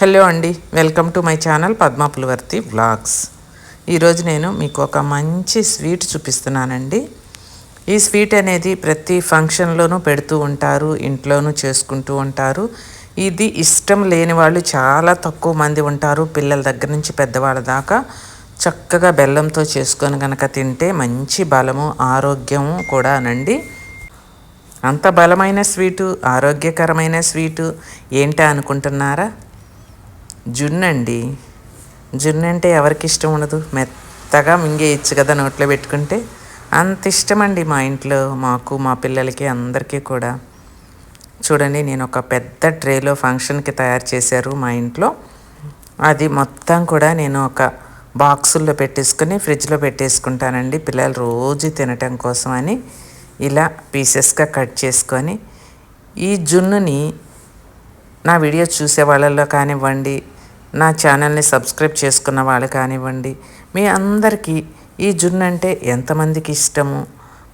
Hello అండి welcome to my channel Padma Pulavarthi blogs ఈరోజు నేను మీకు ఒక మంచి స్వీట్ చూపిస్తున్నానండి. ఈ స్వీట్ అనేది ప్రతి ఫంక్షన్లోనూ పెడుతూ ఉంటారు ఇంట్లోనూ చేసుకుంటూ ఉంటారు. ఇది ఇష్టం లేని వాళ్ళు చాలా తక్కువ మంది ఉంటారు పిల్లల దగ్గర నుంచి పెద్దవాళ్ళ దాకా. చక్కగా బెల్లంతో చేసుకొని కనుక తింటే మంచి బలము ఆరోగ్యము కూడానండి. అంత బలమైన స్వీటు ఆరోగ్యకరమైన స్వీటు ఏంటా అనుకుంటున్నారా? జున్నండి జున్ను అంటే ఎవరికి ఇష్టం ఉండదు. మెత్తగా మింగేయచ్చు కదా నోట్లో పెట్టుకుంటే. అంత ఇష్టం అండి మా ఇంట్లో మాకు మా పిల్లలకి అందరికీ కూడా. చూడండి నేను ఒక పెద్ద ట్రేలో ఫంక్షన్కి తయారు చేశారు మా ఇంట్లో. అది మొత్తం కూడా నేను ఒక బాక్సుల్లో పెట్టేసుకొని ఫ్రిడ్జ్లో పెట్టేసుకుంటానండి. పిల్లలు రోజు తినటం కోసం అని ఇలా పీసెస్గా కట్ చేసుకొని ఈ జున్నుని నా వీడియో చూసే వాళ్ళల్లో కానివ్వండి నా ఛానల్ని సబ్స్క్రైబ్ చేసుకున్న వాళ్ళు కానివ్వండి. మీ అందరికీ ఈ జున్ను అంటే ఎంతమందికి ఇష్టము?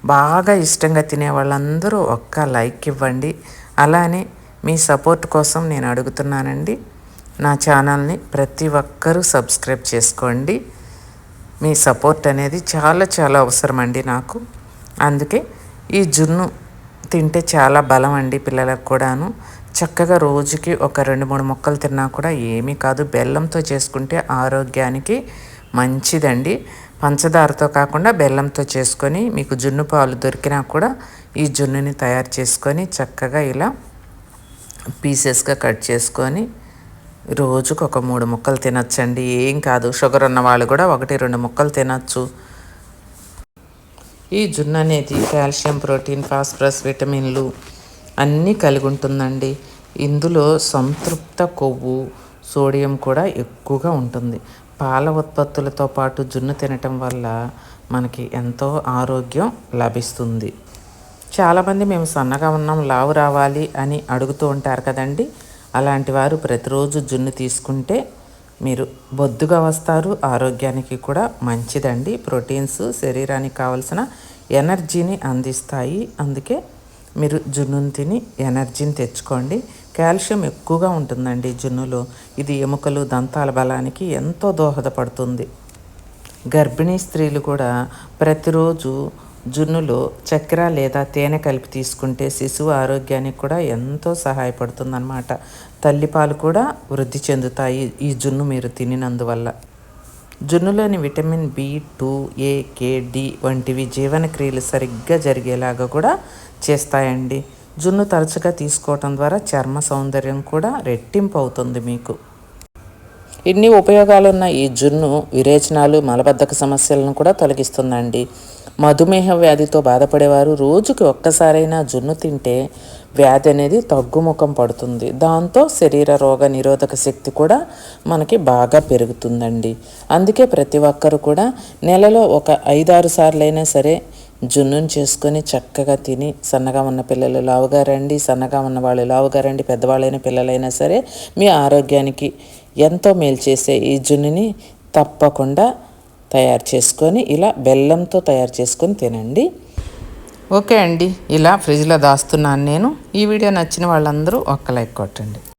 బాగా ఇష్టంగా తినే వాళ్ళందరూ ఒక్క లైక్ ఇవ్వండి. అలానే మీ సపోర్ట్ కోసం నేను అడుగుతున్నానండి. నా ఛానల్ని ప్రతి ఒక్కరూ సబ్స్క్రైబ్ చేసుకోండి. మీ సపోర్ట్ అనేది చాలా చాలా అవసరం అండి నాకు. అందుకే ఈ జున్ను తింటే చాలా బలం అండి పిల్లలకు కూడాను. చక్కగా రోజుకి ఒక రెండు మూడు ముక్కలు తిన్నా కూడా ఏమీ కాదు. బెల్లంతో చేసుకుంటే ఆరోగ్యానికి మంచిదండి. పంచదారతో కాకుండా బెల్లంతో చేసుకొని మీకు జున్ను పాలు దొరికినా కూడా ఈ జున్నుని తయారు చేసుకొని చక్కగా ఇలా పీసెస్గా కట్ చేసుకొని రోజుకు ఒక మూడు ముక్కలు తినచ్చండి. ఏం కాదు షుగర్ ఉన్న వాళ్ళు కూడా ఒకటి రెండు ముక్కలు తినచ్చు. ఈ జున్ను అనేది కాల్షియం ప్రోటీన్ ఫాస్ఫరస్ విటమిన్లు అన్నీ కలిగి ఉంటుందండి ఇందులో సంతృప్త కొవ్వు సోడియం కూడా ఎక్కువగా ఉంటుంది. పాల ఉత్పత్తులతో పాటు జున్ను తినటం వల్ల మనకి ఎంతో ఆరోగ్యం లభిస్తుంది. చాలామంది మేము సన్నగా ఉన్నాం లావు రావాలి అని అడుగుతూ ఉంటారు కదండి. అలాంటి వారు ప్రతిరోజు జున్ను తీసుకుంటే మీరు బొద్దుగా వస్తారు. ఆరోగ్యానికి కూడా మంచిదండి. ప్రోటీన్స్ శరీరానికి కావలసిన ఎనర్జీని అందిస్తాయి. అందుకే మీరు జున్నును తిని ఎనర్జీని తెచ్చుకోండి. కాల్షియం ఎక్కువగా ఉంటుందండి జున్నులో. ఇది ఎముకలు దంతాల బలానికి ఎంతో దోహదపడుతుంది. గర్భిణీ స్త్రీలు కూడా ప్రతిరోజు జున్నులో చక్కెర లేదా తేనె కలిపి తీసుకుంటే శిశువు ఆరోగ్యానికి కూడా ఎంతో సహాయపడుతుందన్నమాట. తల్లిపాలు కూడా వృద్ధి చెందుతాయి ఈ జున్ను మీరు తినినందువల్ల. జున్నులోని vitamin B two A K D వంటివి జీవనక్రియలు సరిగ్గా జరిగేలాగా కూడా చేస్తాయండి. జున్ను తరచుగా తీసుకోవటం ద్వారా చర్మ సౌందర్యం కూడా రెట్టింపు అవుతుంది మీకు. ఇన్ని ఉపయోగాలున్న ఈ జున్ను విరేచనాలు మలబద్ధక సమస్యలను కూడా తొలగిస్తుందండి. మధుమేహ వ్యాధితో బాధపడేవారు రోజుకి ఒక్కసారైనా జున్ను తింటే వ్యాధి అనేది తగ్గుముఖం పడుతుంది. దాంతో శరీర రోగ నిరోధక శక్తి కూడా మనకి బాగా పెరుగుతుందండి. అందుకే ప్రతి ఒక్కరు కూడా నెలలో ఒక ఐదారు సార్లైనా సరే జున్నును చేసుకొని చక్కగా తిని సన్నగా ఉన్న పిల్లలు లావుగా రండి సన్నగా ఉన్న వాళ్ళు లావుగా రండి పెద్దవాళ్ళైన పిల్లలైనా సరే మీ ఆరోగ్యానికి ఎంతో మేలు చేసే ఈ జున్నుని తప్పకుండా తయారు చేసుకొని ఇలా బెల్లంతో తయారు చేసుకొని తినండి. ఓకే అండి ఇలా ఫ్రిడ్జ్లో దాస్తున్నాను నేను. ఈ వీడియో నచ్చిన వాళ్ళందరూ ఒక్క లైక్ కొట్టండి.